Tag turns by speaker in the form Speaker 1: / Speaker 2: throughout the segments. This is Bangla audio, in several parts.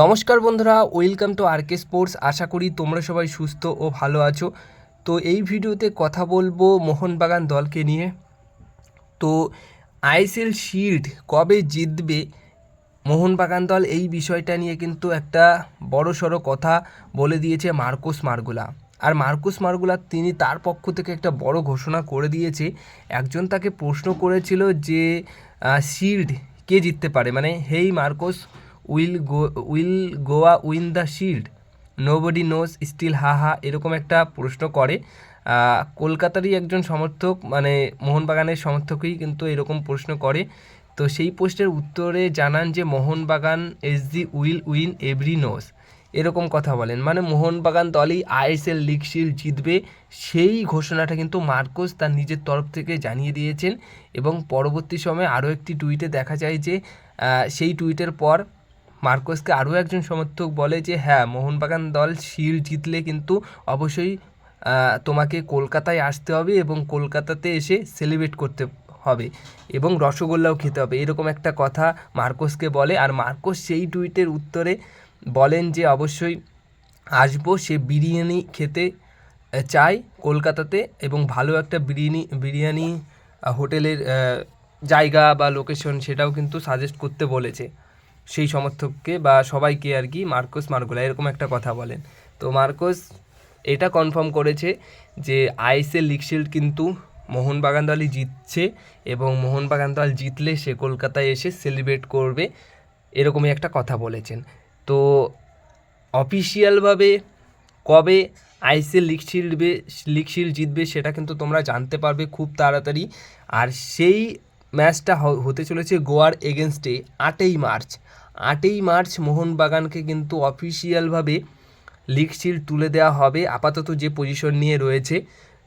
Speaker 1: নমস্কার বন্ধুরা ওয়েলকাম টু আরকে স্পোর্টস আশা করি তোমরা সবাই সুস্থ ও ভালো আছো। তো এই ভিডিওতে কথা বলব মোহনবাগান দলকে নিয়ে। তো আইএসএল শিল্ড কবে জিতবে মোহনবাগান দল, এই বিষয়টা নিয়ে কিন্তু একটা বড় সড়ো কথা বলে দিয়েছে মার্কোস মার্গুলা। আর মার্কুস মার্গুলা তিনি তার পক্ষ থেকে একটা বড় ঘোষণা করে দিয়েছে। একজন তাকে প্রশ্ন করেছিল যে শিল্ড কে জিততে পারে? মানে hey Marcos will go, will Goa win the shield. Nobody knows still ha ha, এরকম একটা প্রশ্ন করে। কলকাতারই একজন সমর্থক মানে মোহনবাগানের সমর্থকই কিন্তু এরকম প্রশ্ন করে। তো সেই পোস্টের উত্তরে জানান যে, Mohun Bagan as the will win every knows এরকম কথা বলেন। মানে মোহনবাগান দলই আইএসএল লিগ শিল্ড জিতবে। সেই ঘোষণাটা কিন্তু মার্কোস তার নিজের তরফ থেকে জানিয়ে দিয়েছেন এবং পরবর্তী সময়ে আরও একটি টুইটে দেখা যায় যে সেই টুইটের পর মার্কোসকে আরও একজন সমর্থক বলে যে হ্যাঁ মোহনবাগান দল শিল্ড জিতলে কিন্তু অবশ্যই তোমাকে কলকাতায় আসতে হবে এবং কলকাতাতে এসে সেলিব্রেট করতে হবে এবং রসগোল্লাও খেতে হবে। এরকম একটা কথা মার্কোসকে বলে। আর মার্কোস সেই টুইটের উত্তরে বলেন যে, অবশ্যই আসব, সে বিরিয়ানি খেতে চায় কলকাতাতে এবং ভালো একটা বিরিয়ানি বিরিয়ানি হোটেলের জায়গা বা লোকেশন সেটাও কিন্তু সাজেস্ট করতে বলেছে। সেই সমর্থককে বা সবাইকে আর কি মার্কোস মার্গোলা, এরকম একটা কথা বলেন। তো মার্কোস এটা কনফার্ম করেছে যে আইএসএল লিগ শিল্ড কিন্তু মোহনবাগান দলই জিতছে এবং মোহনবাগান দল জিতলে সে কলকাতায় এসে সেলিব্রেট করবে, এরকমই একটা কথা বলেছেন। তো অফিসিয়ালভাবে কবে শিল্ডবে, লিগ শিল্ড জিতবে সেটা কিন্তু তোমরা জানতে পারবে খুব তাড়াতাড়ি। আর সেই ম্যাচটা হতে চলেছে গোয়ার এগেনস্টে আটই মার্চ। আটই মার্চ মোহনবাগানকে কিন্তু অফিসিয়ালভাবে লিগ শিল্ড তুলে দেওয়া হবে। আপাতত যে পজিশন নিয়ে রয়েছে,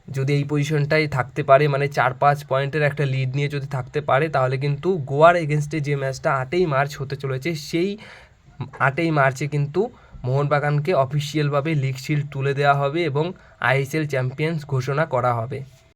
Speaker 1: যদি এই পজিশনটাই থাকতে পারে মানে চার পাঁচ পয়েন্টের একটা লিড নিয়ে যদি থাকতে পারে, তাহলে কিন্তু গোয়ার এগেনস্টে যে ম্যাচটা আটই মার্চ হতে চলেছে, সেই আটই মার্চে কিন্তু মোহনবাগানকে অফিসিয়ালভাবে লিগ শিল্ড তুলে দেওয়া হবে এবং আইএসএল চ্যাম্পিয়ন্স ঘোষণা করা হবে।